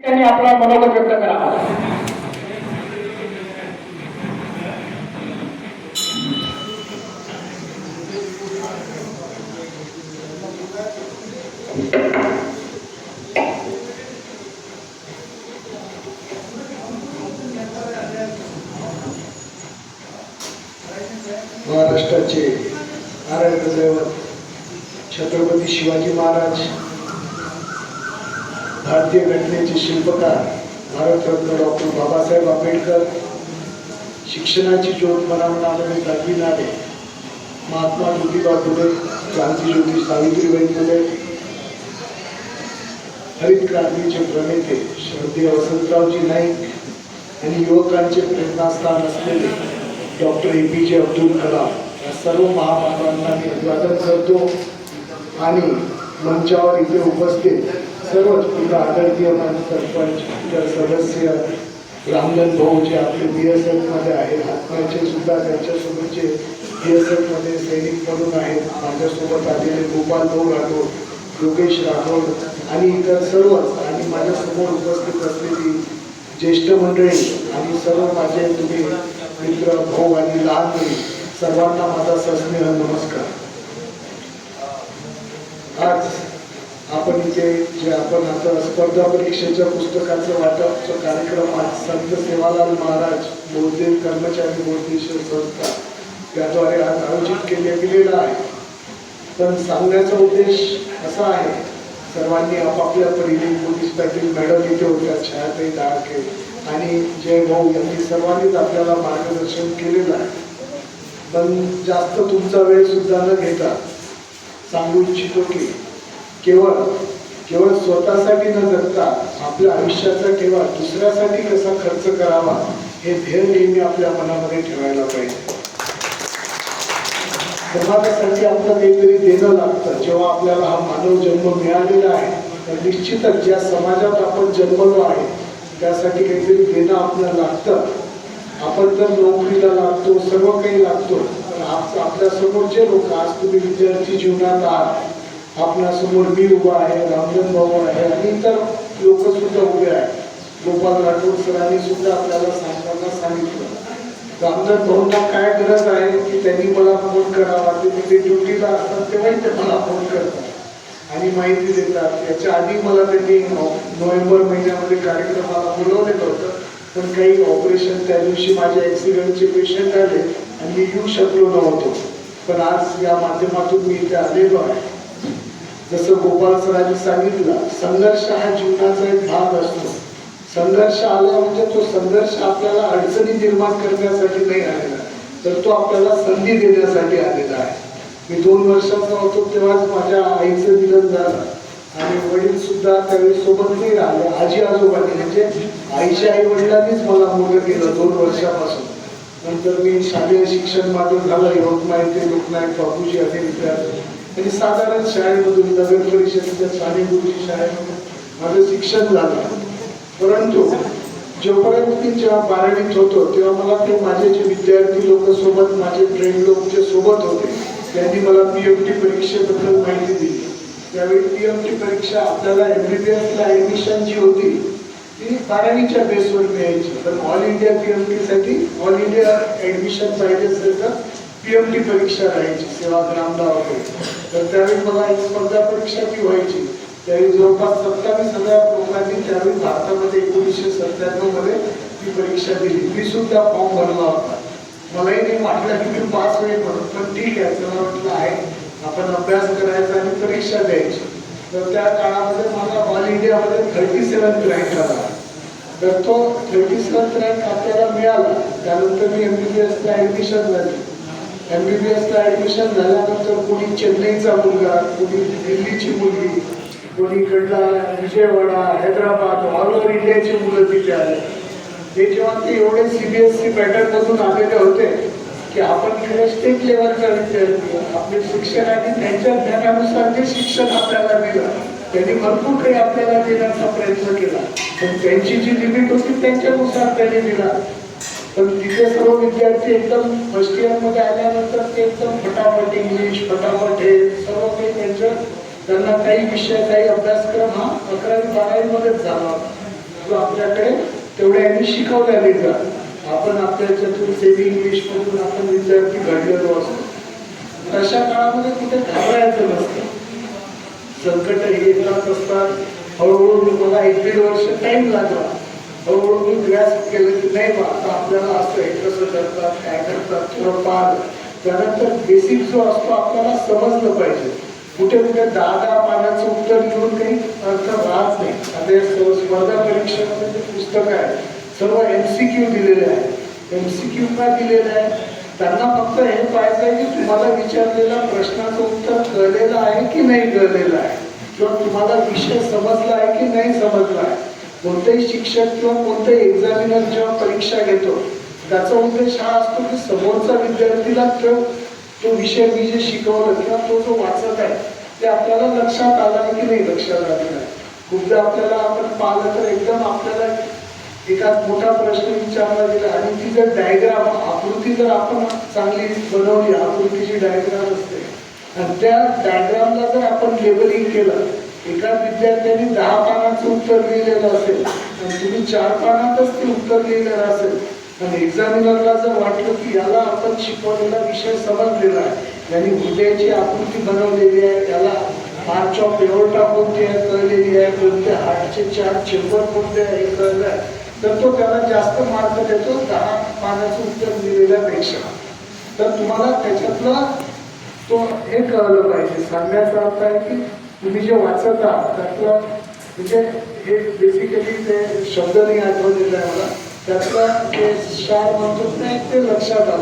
त्यांनी आपला मनोगत व्यक्त करा महाराष्ट्राचे आराध्य दैवत छत्रपती शिवाजी महाराज भारतीय घटनेचे शिल्पकार भारतरत्न डॉक्टर बाबासाहेब आंबेडकर शिक्षणाची ज्योत मनामनामध्ये दाखविणारे महात्मा ज्योतिबा फुले क्रांतीज्योती सावित्रीबाई फुले हरित क्रांतीचे प्रणेते श्रद्धेय वसंतरावजी नाईक आणि युवकांचे प्रेरणास्थान असलेले डॉक्टर ए पी जे अब्दुल कलाम. या सर्व महामानवांना मी अभिवादन करतो आणि मंचावर इथे उपस्थित सर्वच पुन्हा आदरणीय माझे सरपंच इतर सदस्य रामदन भाऊ जे आपले बी एस एफमध्ये आहेत हातमाचे सुद्धा त्यांच्यासोबतचे बी एस एफमध्ये सैनिक म्हणून आहेत. माझ्यासोबत आलेले गोपाल भाऊ राठोड योगेश राठोड आणि इतर सर्वच आणि माझ्यासमोर उपस्थित असलेली ज्येष्ठ मंडळी आणि सर्व माझे तुम्ही मित्र भाऊ आणि लहान मुली सर्वांना माझा सस्नेह नमस्कार आज आपण इथे जे आपण आता स्पर्धा परीक्षेच्या पुस्तकाचं वाटपचा कार्यक्रम आज संत सेवालाल महाराज बोधदेव कर्मचारी बोधेश्वर संस्था त्याद्वारे आज आयोजित केले गेलेला आहे. पण सांगण्याचा उद्देश असा आहे सर्वांनी आपापल्या परीने पोलीस पाटील मॅडम इथे होत्या छायाताई डाळके आणि जय भाऊ यांनी सर्वांनीच आपल्याला मार्गदर्शन केलेलं आहे. पण जास्त तुमचा वेळ सुद्धा न घेता सांगू इच्छितो की केवळ केवळ स्वतःसाठी न जगता आपल्या आयुष्याचा केवळ दुसऱ्यासाठी कसा खर्च करावा हे ध्येय नेहमी आपल्या मनामध्ये ठेवायला पाहिजे. समाजासाठी आपलं काहीतरी देणं लागतं. जेव्हा आपल्याला हा मानव जन्म मिळालेला आहे तर निश्चितच ज्या समाजात आपण जन्मलो आहे त्यासाठी काहीतरी देणं आपल्याला लागतं. आपण तर नोकरीला लागतो सर्व काही लागतो पण आप आपल्यासमोर जे लोक आज तुम्ही विद्यार्थी जीवनात आहात आपल्यासमोर मी उभा आहे रामजन भाऊ आहे आणि इतर लोक सुद्धा उभे आहेत. गोपाल राठोड सरांनी सुद्धा आपल्याला सांगताना सांगितलं. रामजन भाऊंना काय गरज आहे की त्यांनी मला फोन करावा? ते तिथे ड्युटीला असतात तेव्हाही ते मला फोन करतात. आणि माहिती देतात. याच्या आधी मला त्यांनी नोव्हेंबर महिन्यामध्ये कार्यक्रमाला बोलवलेलं होतं. पण काही ऑपरेशन त्या दिवशी माझ्या ॲक्सिडेंटचे पेशंट आले आणि मी येऊ शकलो नव्हतो. पण आज या माध्यमातून मी इथे आलेलो आहे. जसं गोपाल सरांनी सांगितलं संघर्ष हा जीवनाचा एक भाग असतो. संघर्ष आला म्हणजे तो संघर्ष आपल्याला अडचणी निर्माण करण्यासाठी नाही आलेला तर तो आपल्याला संधी देण्यासाठी आलेला आहे. मी दोन वर्षाचा होतो तेव्हाच माझ्या आईचं निधन झालं. आणि वडील सुद्धा त्यावेळी सोबत नाही राहिले. आजी आजोबांनी म्हणजे आईच्या आई वडिलांनीच मला मुलं केलं दोन वर्षापासून. नंतर मी शालेय शिक्षण माझं झालं. यवतमाळ ते लोकनायक बापूजी असे विद्यार्थी आणि साधारण शाळेमधून नगर परिषदेच्या सानेगुरुजी शाळेमधून माझं शिक्षण झालं. परंतु जोपर्यंत मी जेव्हा बारावीत होतो तेव्हा मला ते माझे जे विद्यार्थी लोक सोबत माझे फ्रेंड लोक जे सोबत होते त्यांनी मला पी एम टी परीक्षेबद्दल माहिती दिली. त्यावेळी पी एम टी परीक्षा आपल्याला एम बी बी एसला ॲडमिशन जी होती ती बारावीच्या बेसवर मिळायची. पण ऑल इंडिया पी एम टीसाठी ऑल इंडिया ॲडमिशन पाहिजे असेल तर पीएमटी परीक्षा राहायची सेवाग्रामला वगैरे तर त्यावेळी मला एक स्पर्धा परीक्षा ती व्हायची. त्यावेळी जवळपास सत्तावीस हजार लोकांनी त्यावेळी भारतामध्ये एकोणीसशे सत्त्याण्णवमध्ये ती परीक्षा दिली. मी सुद्धा फॉर्म भरला होता. मलाही नाही वाटलं की मी पास होईल म्हणून पण ठीक आहे त्याला वाटलं आहे. आपण अभ्यास करायचा आणि परीक्षा द्यायची. तर त्या काळामध्ये मला ऑल इंडियामध्ये थर्टी सेवन रँक आला. तर तो थर्टी सेवन रँक आपल्याला मिळाला. त्यानंतर मी एम बी बी एसला ॲडमिशन झाली. एम बी बी एसला ॲडमिशन झाल्यानंतर कोणी चेन्नईचा मुलगा कोणी दिल्लीची मुलगी कोणी इकडला विजयवाडा हैदराबाद ऑल ओव्हर इंडियाची मुलं तिथे आले. ते जेव्हा ते एवढे सी बी एस सी पॅटर्नमधून आलेले होते की आपण इकडे स्टेट लेवलचा विद्यार्थी आपले शिक्षकांनी त्यांच्या ज्ञानानुसार जे शिक्षण आपल्याला दिलं त्यांनी भरपूर काही आपल्याला देण्याचा प्रयत्न केला. पण त्यांची जी लिमिट होती त्यांच्यानुसार त्यांनी दिला. पण तिथे सर्व विद्यार्थी एकदम फर्स्ट इयरमध्ये आल्यानंतर ते एकदम फटाफट इंग्लिश फटाफट हे सर्व काही त्यांचं त्यांना काही विषय काही अभ्यासक्रम हा अकरावी बारावीमध्येच झाला. जो आपल्याकडे तेवढ्या यांनी शिकवल्या जात आपण आपल्या याच्यातून सेमी इंग्लिश मधून आपण विद्यार्थी घडलेलो असतो. तशा काळामध्ये कुठे घाबरायचं नसतं. संकट हे येतात असतात. हळूहळू मला एक दीड वर्ष टाइम लागला. हळूहळू मी ग्रॅस केलं की नाही बा? आता आपल्याला असं हे कसं करतात काय करतात किंवा पाहिलं त्यानंतर बेसिक जो असतो आपल्याला समजलं पाहिजे. कुठे कुठे दहा दहा पानाचं उत्तर लिहून काही अर्थ राहत नाही. आता या स्पर्धा परीक्षेमध्ये जे पुस्तकं आहे सर्व एम सी क्यू दिलेले आहे एम सी क्यू का दिलेलं आहे त्यांना फक्त हे पाहायचं आहे की तुम्हाला विचारलेल्या प्रश्नाचं उत्तर कळलेलं आहे की नाही कळलेलं आहे? किंवा तुम्हाला विषय समजला आहे की नाही समजला आहे? कोणतेही शिक्षक किंवा कोणतेही एक्झामिनर जेव्हा परीक्षा घेतो त्याचा उद्देश हा असतो की समोरचा विद्यार्थीला तो तो विषय मी जे शिकवलं किंवा तो जो वाचत आहे ते आपल्याला लक्षात आला आहे की नाही लक्षात आलेलं आहे खूपदा आपल्याला आपण पाहिलं तर एकदम आपल्याला एका मोठा प्रश्न विचारला गेला आणि ती जर डायग्राम आकृती जर आपण चांगली बनवली आकृतीची डायग्राम असते. आणि त्या डायग्रामला जर आपण लेबलिंग केलं एका विद्यार्थ्याने दहा पानाचं उत्तर लिहिलेलं असेल आणि तुम्ही चार पानातच ते उत्तर लिहिलेलं असेल. आणि एक्झामिनरला जर वाटलं की याला आपण शिकवलेला विषय समजलेला आहे यांनी हृदयाची आकृती बनवलेली आहे याला हार्ट ऑफ एओर्टा कोणते आहे कळलेली आहे कोणते हार्टचे चार चेंबर कोणते आहे हे कळलं आहे तर तो त्याला जास्त मार्क देतो दहा पानाचं उत्तर लिहिलेल्यापेक्षा तर तुम्हाला त्याच्यातला तो हे कळलं पाहिजे. सांगण्याचा अर्थ आहे की तुम्ही जे वाचता त्यातलं म्हणजे हे बेसिकली ते शब्द नाही आठवलेलं आहे मला. त्यातला ते शार म्हणतो नाही ते लक्षात आलं.